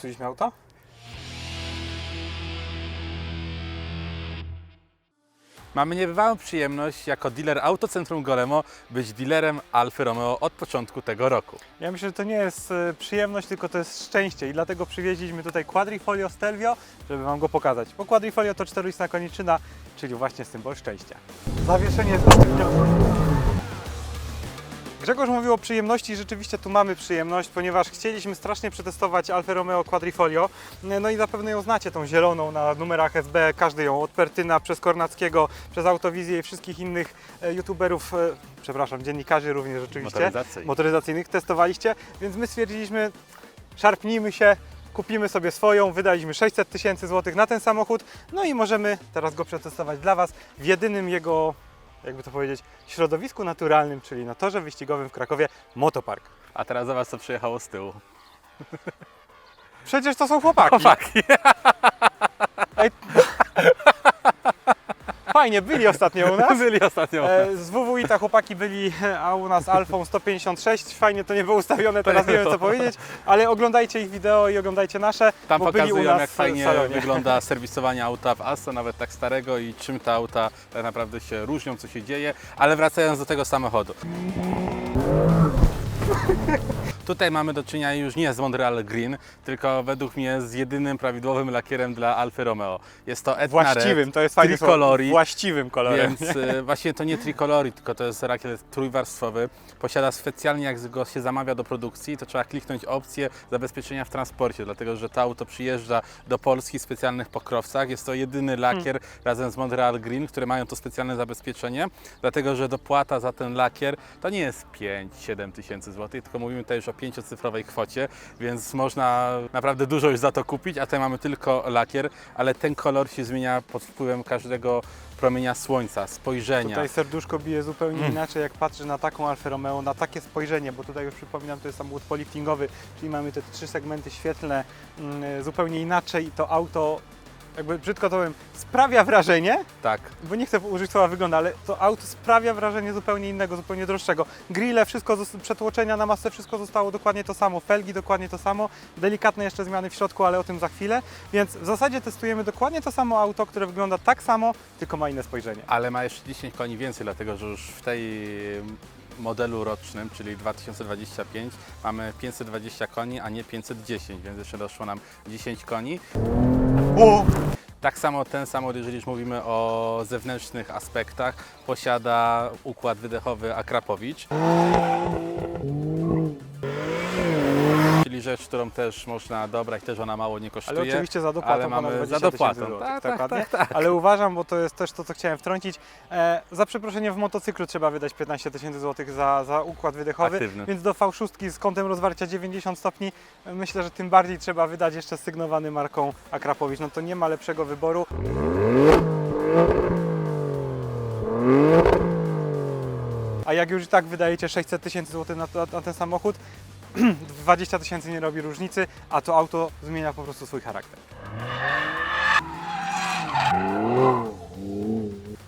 zepsuliśmy auto? Mamy niebywałą przyjemność jako dealer Autocentrum Golemo być dealerem Alfy Romeo od początku tego roku. Ja myślę, że to nie jest e, przyjemność, tylko to jest szczęście i dlatego przywieźliśmy tutaj Quadrifolio Stelvio, żeby Wam go pokazać. Bo Quadrifolio to czteroistna koniczyna, czyli właśnie symbol szczęścia. Zawieszenie jest. Grzegorz mówił o przyjemności i rzeczywiście tu mamy przyjemność, ponieważ chcieliśmy strasznie przetestować Alfa Romeo Quadrifolio. No i zapewne ją znacie, tą zieloną na numerach SB, każdy ją, od Pertyna, przez Kornackiego, przez Autowizję i wszystkich innych e, youtuberów, e, przepraszam, dziennikarzy również Motoryzacyjny. motoryzacyjnych testowaliście, więc my stwierdziliśmy, szarpnijmy się, kupimy sobie swoją, wydaliśmy 600 tysięcy złotych na ten samochód, no i możemy teraz go przetestować dla Was w jedynym jego, jakby to powiedzieć, środowisku naturalnym, czyli na torze wyścigowym w Krakowie Motopark. A teraz zobacz co przyjechało z tyłu. Przecież to są chłopaki. Chłopaki. Fajnie, byli ostatnio u nas. Byli ostatnio. E, Z WWI ta chłopaki byli, a u nas Alfą 156. Fajnie to nie było ustawione, teraz nie wiem co powiedzieć, ale oglądajcie ich wideo i oglądajcie nasze, Tam u pokazują nas jak fajnie wygląda serwisowanie auta w Asso, nawet tak starego i czym te auta tak naprawdę się różnią, co się dzieje, ale wracając do tego samochodu. Tutaj mamy do czynienia już nie z Montreal Green, tylko według mnie z jedynym prawidłowym lakierem dla Alfa Romeo. Jest to Etna Właściwym, Red, to jest fajne słowo. Tricolori. Właściwym kolorem. Więc e, właśnie to nie tricolori, tylko to jest rakiel trójwarstwowy. Posiada specjalnie, jak go się zamawia do produkcji, to trzeba kliknąć opcję zabezpieczenia w transporcie, dlatego że to auto przyjeżdża do Polski w specjalnych pokrowcach. Jest to jedyny lakier razem z Montreal Green, które mają to specjalne zabezpieczenie, dlatego że dopłata za ten lakier to nie jest 5-7 tysięcy złotych, tylko mówimy tutaj już o pięciocyfrowej kwocie, więc można naprawdę dużo już za to kupić, a tutaj mamy tylko lakier, ale ten kolor się zmienia pod wpływem każdego promienia słońca, spojrzenia. Tutaj serduszko bije zupełnie Mm. inaczej, jak patrzy na taką Alfa Romeo, na takie spojrzenie, bo tutaj już przypominam, to jest samochód poliftingowy, czyli mamy te trzy segmenty świetlne, mm, zupełnie inaczej i to auto, jakby brzydko to powiem, sprawia wrażenie, Tak, bo nie chcę użyć słowa wygląda, ale to auto sprawia wrażenie zupełnie innego, zupełnie droższego. Grille, wszystko, przetłoczenia na masę, wszystko zostało dokładnie to samo, felgi dokładnie to samo, delikatne jeszcze zmiany w środku, ale o tym za chwilę, więc w zasadzie testujemy dokładnie to samo auto, które wygląda tak samo, tylko ma inne spojrzenie. ale ma jeszcze 10 koni więcej, dlatego że już w tej modelu rocznym, czyli 2025, mamy 520 koni, a nie 510, więc jeszcze doszło nam 10 koni. O! Tak samo ten samochód, jeżeli już mówimy o zewnętrznych aspektach, posiada układ wydechowy Akrapowicz. Rzecz, którą też można dobrać, też ona mało nie kosztuje. Ale oczywiście za dopłatą ale mamy 20 za dopłatą. złotych, Tak, tak, tak, tak. Ale uważam, bo to jest też to, co chciałem wtrącić, e, za przeproszenie w motocyklu trzeba wydać 15 tysięcy złotych za, za układ wydechowy, Aktywny. więc do V6 z kątem rozwarcia 90 stopni e, myślę, że tym bardziej trzeba wydać jeszcze sygnowany marką Akrapowicz. No to nie ma lepszego wyboru. A jak już i tak wydajecie 600 tysięcy złotych na, to- na ten samochód, 20 tysięcy nie robi różnicy, a to auto zmienia po prostu swój charakter.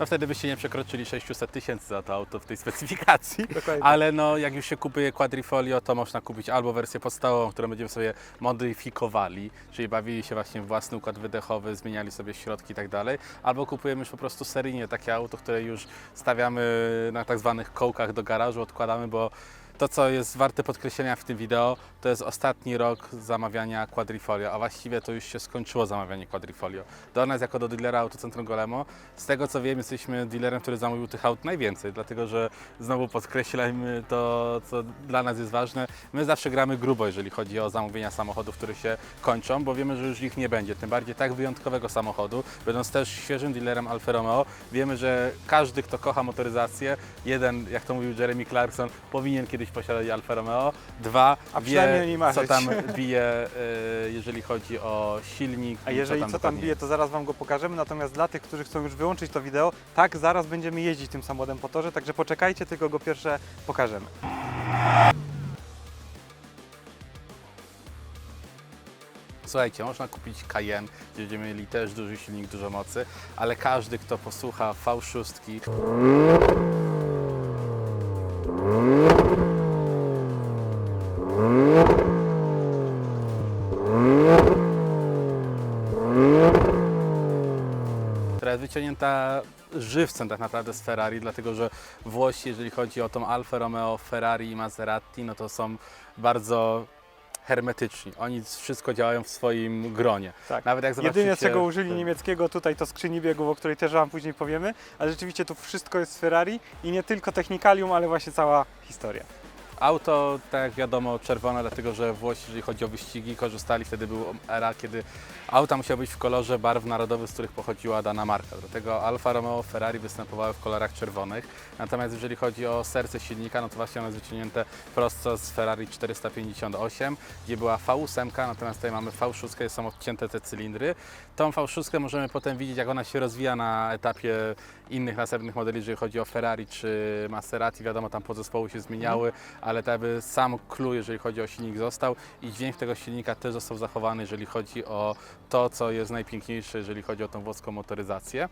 No wtedy byście nie przekroczyli 600 tysięcy za to auto w tej specyfikacji. Dokładnie. Ale no, jak już się kupuje Quadrifolio, to można kupić albo wersję podstawową, którą będziemy sobie modyfikowali, czyli bawili się właśnie w własny układ wydechowy, zmieniali sobie środki i tak dalej, albo kupujemy już po prostu seryjnie takie auto, które już stawiamy na tak zwanych kołkach do garażu, odkładamy, bo to, co jest warte podkreślenia w tym wideo, to jest ostatni rok zamawiania Quadrifolio, a właściwie to już się skończyło zamawianie Quadrifolio. Do nas, jako do dealera Autocentrum Golemo, z tego co wiem, jesteśmy dealerem, który zamówił tych aut najwięcej, dlatego że znowu podkreślajmy to, co dla nas jest ważne. My zawsze gramy grubo, jeżeli chodzi o zamówienia samochodów, które się kończą, bo wiemy, że już ich nie będzie. Tym bardziej tak wyjątkowego samochodu, będąc też świeżym dealerem Alfa Romeo, wiemy, że każdy, kto kocha motoryzację, jeden, jak to mówił Jeremy Clarkson, powinien kiedyś posiadać Alfa Romeo, dwa, A przynajmniej wie, marzyć. co tam bije, y, jeżeli chodzi o silnik. A i jeżeli co tam dokładnie bije, to zaraz Wam go pokażemy. Natomiast dla tych, którzy chcą już wyłączyć to wideo, tak, zaraz będziemy jeździć tym samochodem po torze, także poczekajcie, tylko go pierwsze pokażemy. Słuchajcie, można kupić Cayenne, gdzie będziemy mieli też duży silnik, dużo mocy, ale każdy, kto posłucha V6, wyciągnięta żywcem tak naprawdę z Ferrari, dlatego że Włosi, jeżeli chodzi o tą Alfa Romeo, Ferrari i Maserati, no to są bardzo hermetyczni. Oni wszystko działają w swoim gronie. Tak. Nawet jak zobaczycie... Jedynie czego użyli niemieckiego tutaj to skrzyni biegów, o której też Wam później powiemy, ale rzeczywiście tu wszystko jest z Ferrari i nie tylko technikalium, ale właśnie cała historia. Auto, tak jak wiadomo, czerwone, dlatego że Włosi, jeżeli chodzi o wyścigi, korzystali, wtedy była era, kiedy auta musiały być w kolorze barw narodowych, z których pochodziła dana marka. Dlatego Alfa Romeo, Ferrari występowały w kolorach czerwonych. Natomiast jeżeli chodzi o serce silnika, no to właśnie ono jest wyciągnięte prosto z Ferrari 458, gdzie była V8, natomiast tutaj mamy V6, są odcięte te cylindry. Tą V6 możemy potem widzieć, jak ona się rozwija na etapie innych następnych modeli, jeżeli chodzi o Ferrari czy Maserati. Wiadomo, tam podzespoły się zmieniały, ale tak jakby sam clue, jeżeli chodzi o silnik został i dźwięk tego silnika też został zachowany, jeżeli chodzi o to, co jest najpiękniejsze, jeżeli chodzi o tą włoską motoryzację.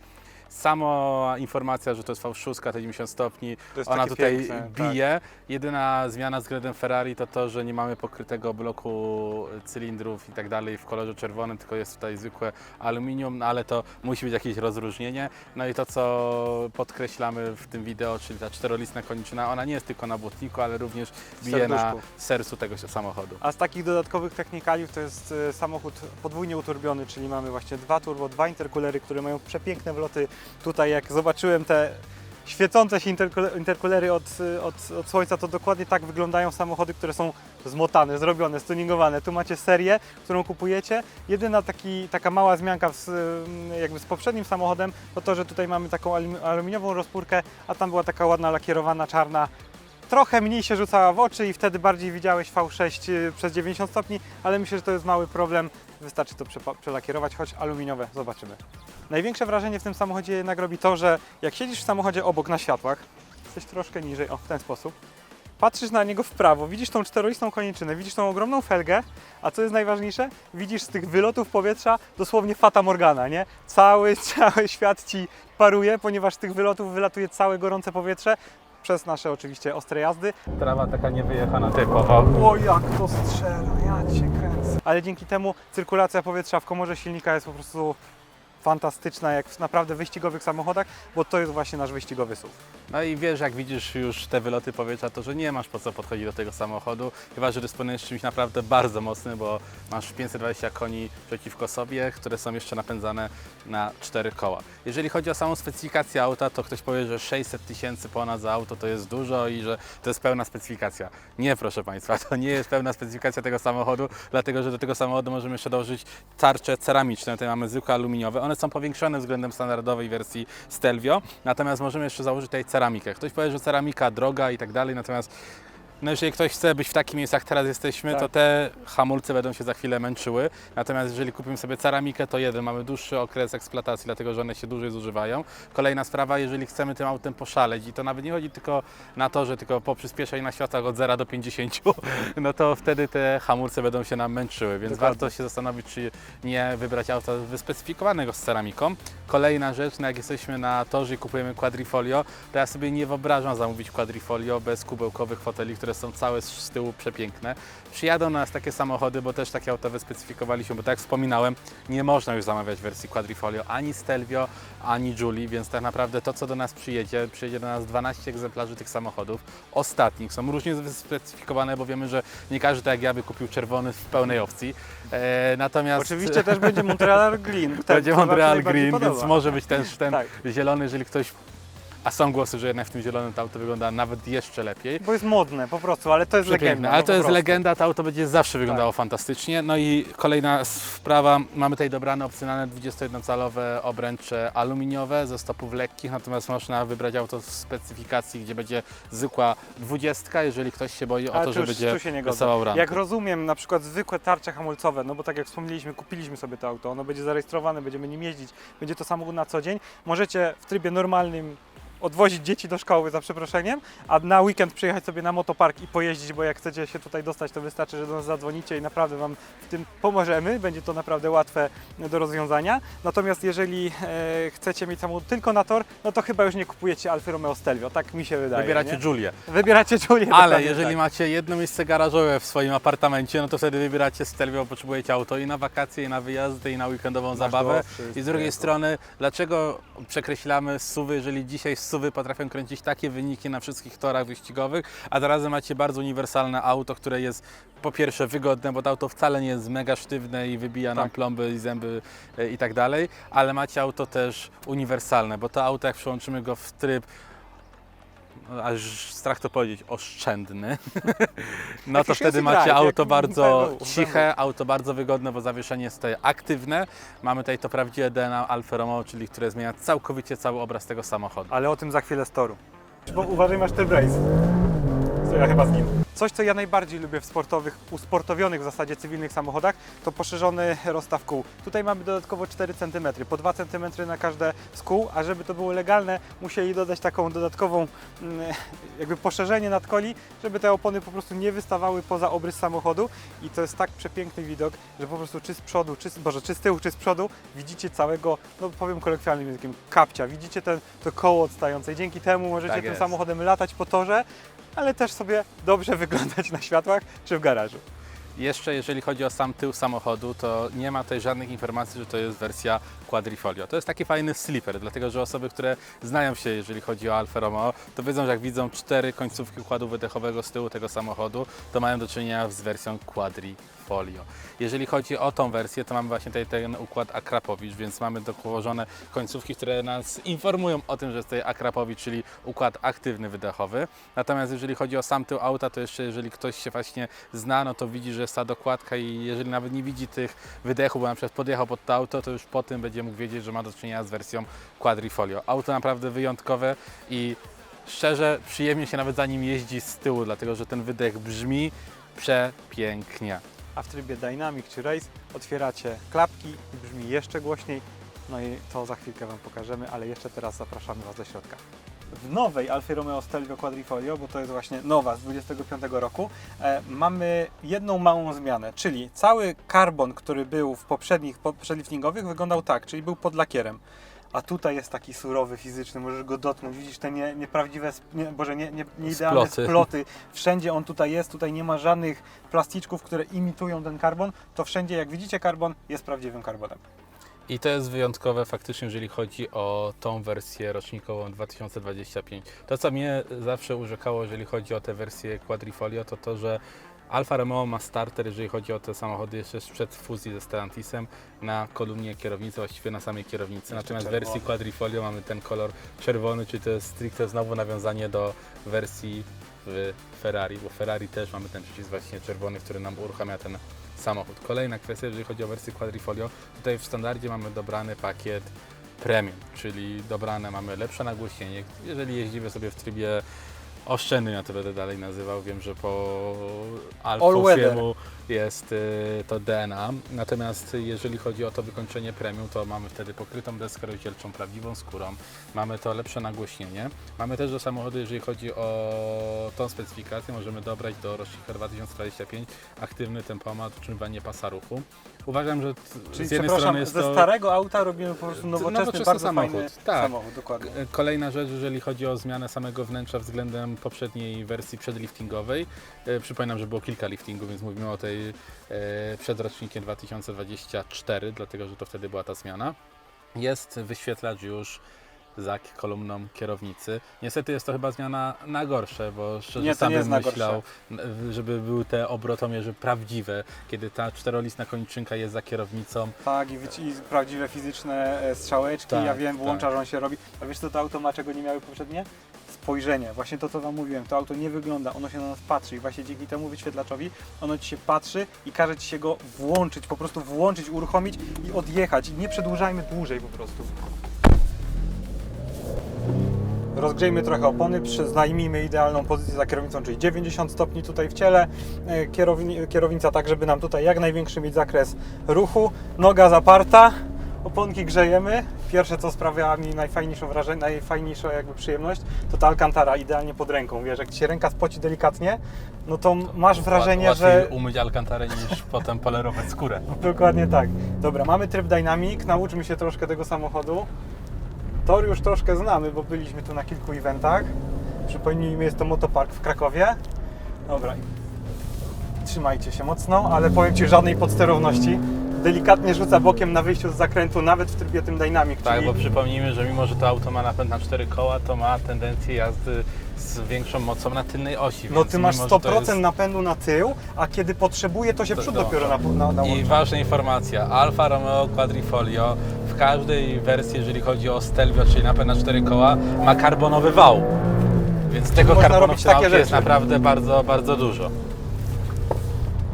Sama informacja, że to jest V6, te 90 stopni, ona tutaj piękne, tak. bije. Jedyna zmiana względem Ferrari to to, że nie mamy pokrytego bloku cylindrów i tak dalej w kolorze czerwonym, tylko jest tutaj zwykłe aluminium, no ale to musi być jakieś rozróżnienie. No i to, co podkreślamy w tym wideo, czyli ta czterolistna koniczyna, ona nie jest tylko na błotniku, ale również bije na serduszku. sercu tego samochodu. A z takich dodatkowych technikaliów to jest e, samochód podwójnie uturbiony, czyli mamy właśnie dwa turbo, dwa interkulery, które mają przepiękne wloty. Tutaj jak zobaczyłem te świecące się interkule- interkulery od, od, od słońca, to dokładnie tak wyglądają samochody, które są zmotane, zrobione, stuningowane. Tu macie serię, którą kupujecie. Jedyna taki, taka mała zmianka z, e, jakby z poprzednim samochodem to to, że tutaj mamy taką alumi- aluminiową rozpórkę, a tam była taka ładna lakierowana czarna trochę mniej się rzucała w oczy i wtedy bardziej widziałeś V6 y, przez 90 stopni, ale myślę, że to jest mały problem. Wystarczy to przelakierować, choć aluminiowe, zobaczymy. Największe wrażenie w tym samochodzie jednak robi to, że jak siedzisz w samochodzie obok na światłach, jesteś troszkę niżej, o w ten sposób, patrzysz na niego w prawo, widzisz tą czterolistną koniczynę, widzisz tą ogromną felgę, a co jest najważniejsze, widzisz z tych wylotów powietrza dosłownie Fata Morgana, nie? Cały, cały świat Ci paruje, ponieważ z tych wylotów wylatuje całe gorące powietrze, przez nasze oczywiście ostre jazdy. Trawa taka niewyjechana typowo. O jak to strzela, ja Cię kręcę. Ale dzięki temu cyrkulacja powietrza w komorze silnika jest po prostu fantastyczna, jak w naprawdę wyścigowych samochodach, bo to jest właśnie nasz wyścigowy SUV. No i wiesz, jak widzisz już te wyloty powietrza, to że nie masz po co podchodzić do tego samochodu, chyba że dysponujesz czymś naprawdę bardzo mocnym, bo masz 520 koni przeciwko sobie, które są jeszcze napędzane na cztery koła. Jeżeli chodzi o samą specyfikację auta, to ktoś powie, że 600 tysięcy ponad za auto to jest dużo i że to jest pełna specyfikacja. Nie, proszę Państwa, to nie jest pełna specyfikacja tego samochodu, dlatego że do tego samochodu możemy jeszcze dołożyć tarcze ceramiczne, tutaj mamy zwykłe aluminiowe. One są powiększone względem standardowej wersji Stelvio, natomiast możemy jeszcze założyć tutaj ceramikę. Ktoś powie, że ceramika droga i tak dalej, natomiast no jeżeli ktoś chce być w takich miejscach, jak teraz jesteśmy, Tak. to te hamulce będą się za chwilę męczyły. Natomiast jeżeli kupimy sobie ceramikę, to jeden, mamy dłuższy okres eksploatacji, dlatego że one się dłużej zużywają. Kolejna sprawa, jeżeli chcemy tym autem poszaleć i to nawet nie chodzi tylko na to, że tylko po przyspieszeniu na światłach od 0 do 50, no to wtedy te hamulce będą się nam męczyły, więc Dokładnie. warto się zastanowić, czy nie wybrać auta wyspecyfikowanego z ceramiką. Kolejna rzecz, no jak jesteśmy na torze i kupujemy quadrifolio, to ja sobie nie wyobrażam zamówić quadrifolio bez kubełkowych foteli, które są całe z tyłu przepiękne. Przyjadą do nas takie samochody, bo też takie auta wyspecyfikowaliśmy, bo tak jak wspominałem, nie można już zamawiać wersji quadrifolio ani Stelvio, ani Julie, więc tak naprawdę to, co do nas przyjedzie, przyjedzie do nas 12 egzemplarzy tych samochodów, ostatnich. Są różnie wyspecyfikowane, bo wiemy, że nie każdy, tak jak ja, by kupił czerwony w pełnej opcji. E, natomiast Oczywiście też będzie Montreal Green. ten, będzie Montreal Green, więc może być też ten Tak. zielony, jeżeli ktoś... A są głosy, że jednak w tym zielonym to auto wygląda nawet jeszcze lepiej. Bo jest modne po prostu, ale to jest Przepiękne, legenda. ale no to jest prostu. legenda, to auto będzie zawsze wyglądało fantastycznie. No i kolejna sprawa, mamy tutaj dobrane opcjonalne 21-calowe obręcze aluminiowe ze stopów lekkich, natomiast można wybrać auto w specyfikacji, gdzie będzie zwykła 20, jeżeli ktoś się boi o Ale to, tu że już- będzie ranku. Jak rozumiem, na przykład zwykłe tarcze hamulcowe, no bo tak jak wspomnieliśmy, kupiliśmy sobie to auto, ono będzie zarejestrowane, będziemy nim jeździć, będzie to samochód na co dzień. Możecie w trybie normalnym odwozić dzieci do szkoły za przeproszeniem, a na weekend przyjechać sobie na motopark i pojeździć, bo jak chcecie się tutaj dostać, to wystarczy, że do nas zadzwonicie i naprawdę Wam w tym pomożemy. Będzie to naprawdę łatwe do rozwiązania. Natomiast jeżeli e, chcecie mieć samochód tylko na tor, no to chyba już nie kupujecie Alfa Romeo Stelvio, tak mi się wydaje. Wybieracie nie? Julię. Wybieracie Julię. Ale jeżeli tak. macie jedno miejsce garażowe w swoim apartamencie, no to wtedy wybieracie Stelvio, potrzebujecie auto i na wakacje, i na wyjazdy, i na weekendową Masz zabawę. I z drugiej strony, dlaczego przekreślamy suwy, jeżeli dzisiaj suwy potrafią kręcić takie wyniki na wszystkich torach wyścigowych, a teraz macie bardzo uniwersalne auto, które jest po pierwsze wygodne, bo to auto wcale nie jest mega sztywne i wybija nam Tak. plomby i zęby e, i tak dalej, ale macie auto też uniwersalne, bo to auto jak przełączymy go w tryb aż strach to powiedzieć, oszczędny, no to wtedy macie auto bardzo ciche, auto bardzo wygodne, bo zawieszenie jest tutaj aktywne. Mamy tutaj to prawdziwe DNA Alfa Romeo, czyli które zmienia całkowicie cały obraz tego samochodu. Ale o tym za chwilę z toru. Bo uważaj, masz te brace. Co ja chyba. Coś, co ja najbardziej lubię w sportowych, usportowionych w zasadzie cywilnych samochodach, to poszerzony rozstaw kół. Tutaj mamy dodatkowo 4 cm, po 2 cm na każde z kół, a żeby to było legalne, musieli dodać taką dodatkową mm, jakby poszerzenie nadkoli, żeby te opony po prostu nie wystawały poza obrys samochodu i to jest tak przepiękny widok, że po prostu czy z przodu, czy z, Boże, czy z tyłu, czy z przodu widzicie całego, no powiem kolokwialnym językiem, kapcia, widzicie ten, to koło odstające i dzięki temu możecie Tak tym samochodem latać po torze, ale też sobie dobrze wyglądać na światłach czy w garażu. Jeszcze jeżeli chodzi o sam tył samochodu, to nie ma tutaj żadnych informacji, że to jest wersja quadrifolio. To jest taki fajny slipper, dlatego że osoby, które znają się, jeżeli chodzi o Alfa Romeo, to wiedzą, że jak widzą cztery końcówki układu wydechowego z tyłu tego samochodu, to mają do czynienia z wersją quadrifolio. Jeżeli chodzi o tą wersję, to mamy właśnie tutaj ten układ Akrapowicz, więc mamy dołożone końcówki, które nas informują o tym, że jest tutaj Akrapowicz, czyli układ aktywny wydechowy. Natomiast jeżeli chodzi o sam tył auta, to jeszcze jeżeli ktoś się właśnie zna, no to widzi, że jest ta dokładka i jeżeli nawet nie widzi tych wydechów, bo na przykład podjechał pod to auto, to już po tym będzie mógł wiedzieć, że ma do czynienia z wersją quadrifolio. Auto naprawdę wyjątkowe i szczerze przyjemnie się nawet za nim jeździ z tyłu, dlatego że ten wydech brzmi przepięknie. A w trybie Dynamic czy Race otwieracie klapki i brzmi jeszcze głośniej. No i to za chwilkę Wam pokażemy, ale jeszcze teraz zapraszamy Was do środka. W nowej Alfa Romeo Stelvio Quadrifoglio, bo to jest właśnie nowa z 25 roku, e, mamy jedną małą zmianę, czyli cały karbon, który był w poprzednich po- przedliftingowych wyglądał tak, czyli był pod lakierem. A tutaj jest taki surowy, fizyczny, możesz go dotknąć, widzisz te nie, nieprawdziwe, nie, boże, nie, nie, nie idealne Sploty. sploty. Wszędzie on tutaj jest, tutaj nie ma żadnych plasticzków, które imitują ten karbon, to wszędzie jak widzicie karbon jest prawdziwym karbonem. I to jest wyjątkowe faktycznie, jeżeli chodzi o tą wersję rocznikową 2025. To, co mnie zawsze urzekało, jeżeli chodzi o tę wersję Quadrifolio, to to, że Alfa Romeo ma starter, jeżeli chodzi o te samochody jeszcze sprzed fuzji ze Stellantisem na kolumnie kierownicy, właściwie na samej kierownicy. Natomiast w wersji Quadrifolio mamy ten kolor czerwony, czyli to jest stricte znowu nawiązanie do wersji w Ferrari, bo w Ferrari też mamy ten przycisk właśnie czerwony, który nam uruchamia ten samochód. Kolejna kwestia, jeżeli chodzi o wersję Quadrifolio, tutaj w standardzie mamy dobrany pakiet premium, czyli dobrane mamy lepsze nagłośnienie. Jeżeli jeździmy sobie w trybie oszczędnym, ja to będę dalej nazywał, wiem, że po. Fiemu jest y, to DNA. Natomiast jeżeli chodzi o to wykończenie premium, to mamy wtedy pokrytą deskę rozdzielczą prawdziwą skórą. Mamy to lepsze nagłośnienie. Mamy też do samochodu, jeżeli chodzi o tą specyfikację, możemy dobrać do rocznika 2025 aktywny tempomat, utrzymywanie pasa ruchu. Uważam, że t- Czyli z jednej przepraszam, strony jest ze to... starego auta robimy po prostu nowoczesny, nowoczesny bardzo samochód, fajny tak. samochód, dokładnie. E, Kolejna rzecz, jeżeli chodzi o zmianę samego wnętrza względem poprzedniej wersji przedliftingowej. E, Przypominam, że było kilka liftingów, więc mówimy o tej e, przed rocznikiem 2024, dlatego że to wtedy była ta zmiana. Jest wyświetlacz już za kolumną kierownicy. Niestety jest to chyba zmiana na gorsze, bo szczerze Nie, sam bym myślał, żeby były te obrotomierze prawdziwe, kiedy ta czterolistna kończynka jest za kierownicą. Tak, i, i prawdziwe fizyczne e, strzałeczki, Tak, ja wiem, włącza, tak. że on się robi. A wiesz co to auto ma, czego nie miały poprzednie? Spojrzenie. Właśnie to, co Wam mówiłem, to auto nie wygląda, ono się na nas patrzy i właśnie dzięki temu wyświetlaczowi ono Ci się patrzy i każe Ci się go włączyć, po prostu włączyć, uruchomić i odjechać. I nie przedłużajmy dłużej po prostu. Rozgrzejmy trochę opony, przyznajmijmy idealną pozycję za kierownicą, czyli 90 stopni tutaj w ciele, E, kierowni, kierownica tak, żeby nam tutaj jak największy mieć zakres ruchu, noga zaparta, Oponki grzejemy. Pierwsze, co sprawia mi najfajniejszą wrażenie, najfajniejszą jakby przyjemność, to ta Alcantara idealnie pod ręką. Wiesz, jak ci się ręka spoci delikatnie, no to masz wrażenie, Łatwiej że umyć alkantarę niż potem polerować skórę. Dokładnie tak. Dobra, mamy tryb Dynamic, nauczmy się troszkę tego samochodu. Tor już troszkę znamy, bo byliśmy tu na kilku eventach. Przypomnijmy, jest to motopark w Krakowie. Dobra, trzymajcie się mocno, ale powiem Ci żadnej podsterowności. Delikatnie rzuca bokiem na wyjściu z zakrętu, nawet w trybie tym Dynamic, Tak, czyli bo przypomnijmy, że mimo, że to auto ma napęd na cztery koła, to ma tendencję jazdy z większą mocą na tylnej osi. no Ty masz mimo, że 100% to jest... napędu na tył, a kiedy potrzebuje, to się To- przód to- dopiero na, na, nałącza. I ważna informacja, Alfa Romeo Quadrifoglio każdej wersji, jeżeli chodzi o Stelvio, czyli napęd na cztery koła, ma karbonowy wał. Więc tego Można karbonu robić w tym takie aucie jest rzeczy. naprawdę bardzo, bardzo dużo.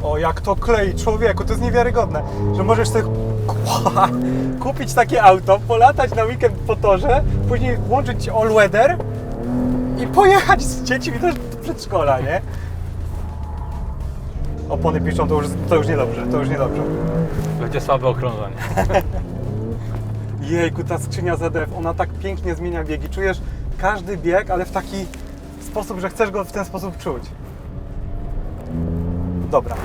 O, jak to klei człowieku, to jest niewiarygodne, że możesz sobie kupić takie auto, polatać na weekend po torze, później włączyć all weather i pojechać z dziećmi do przedszkola, nie? Opony piszą, to już, to już niedobrze, to już niedobrze. Będzie słabe okrążenie. Jejku, ta skrzynia ZDF, ona tak pięknie zmienia biegi. Czujesz każdy bieg, ale w taki sposób, że chcesz go w ten sposób czuć. Dobra.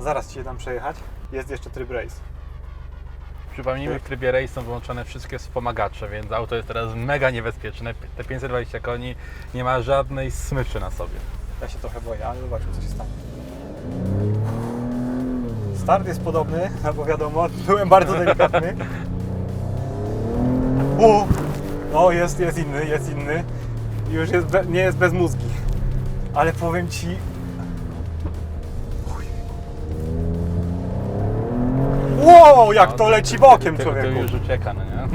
Zaraz Ci je dam przejechać. Jest jeszcze tryb race. Przypomnijmy, w trybie race są wyłączone wszystkie wspomagacze, więc auto jest teraz mega niebezpieczne. Te 520 koni nie ma żadnej smyczy na sobie. Ja się trochę boję, ale zobaczmy, co się stanie. Start jest podobny, no bo wiadomo, byłem bardzo delikatny. No jest, jest inny, jest inny. Już jest be, nie jest bez mózgi. Ale powiem Ci... Wow, jak to leci bokiem, człowieku. już ucieka, no nie?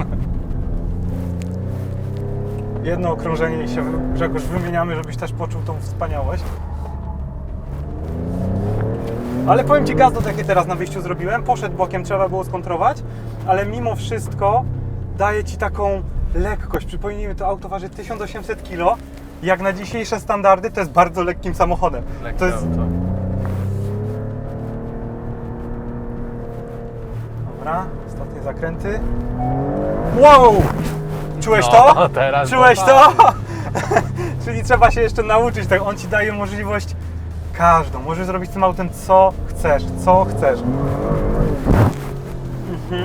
Jedno okrążenie i się, Grzegorz, wymieniamy, żebyś też poczuł tą wspaniałość. Ale powiem Ci, gazdot jaki teraz na wyjściu zrobiłem, poszedł bokiem, trzeba było skontrować, ale mimo wszystko daje Ci taką lekkość. Przypomnijmy, to auto waży 1800 kg. Jak na dzisiejsze standardy, to jest bardzo lekkim samochodem. Lekkie To jest... auto. Dobra, ostatnie zakręty. Wow! Czułeś No, to? teraz Czułeś no to? Czyli trzeba się jeszcze nauczyć tego. On ci daje możliwość każdą. Możesz zrobić z tym autem co chcesz, co chcesz.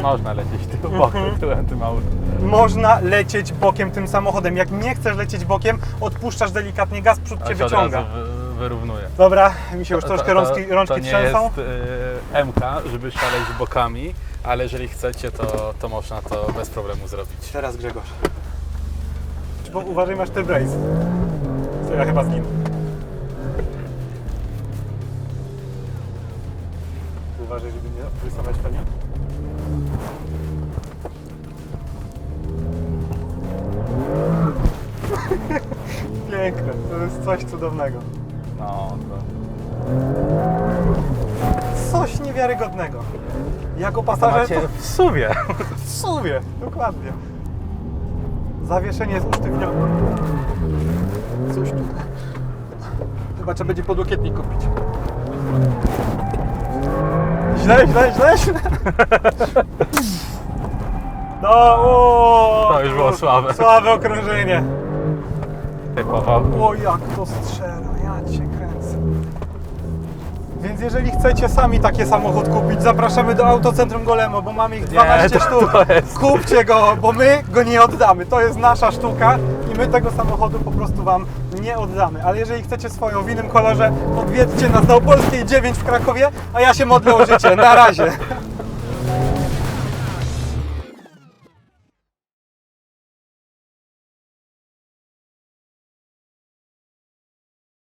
Można lecieć tyłem, Mhm. bokiem, tyłem tym autem. Można lecieć bokiem tym samochodem. Jak nie chcesz lecieć bokiem, odpuszczasz delikatnie gaz, przód cię od wyciąga. razu wy- wyrównuje. Dobra, mi się już troszkę rączki, rączki to nie trzęsą. jest y, MK, żeby szaleć bokami, ale jeżeli chcecie, to, to można to bez problemu zrobić. Teraz Grzegorz. Bo uważaj, masz te brace. Co ja chyba zginę. Uważaj, żeby nie wyrysować pewnie. Piękne, to jest coś cudownego. No, to... Coś niewiarygodnego. Jako pasażer to w suwie. w sumie, dokładnie. Zawieszenie jest usztywnione. Coś tu. Chyba trzeba będzie podłokietnik kupić. Źle, źle, źle, źle. No, o, To już było słabe. Słabe okrążenie. Typowo. O, jak to strzela, ja cię kręcę. Więc jeżeli chcecie sami taki samochód kupić, zapraszamy do Autocentrum Golemo, bo mamy ich 12 to- sztuk. to jest- Kupcie go, bo my go nie oddamy. To jest nasza sztuka i my tego samochodu po prostu Wam nie oddamy. Ale jeżeli chcecie swoją w innym kolorze, odwiedźcie nas na Opolskiej 9 w Krakowie, a ja się modlę o życie. Na razie.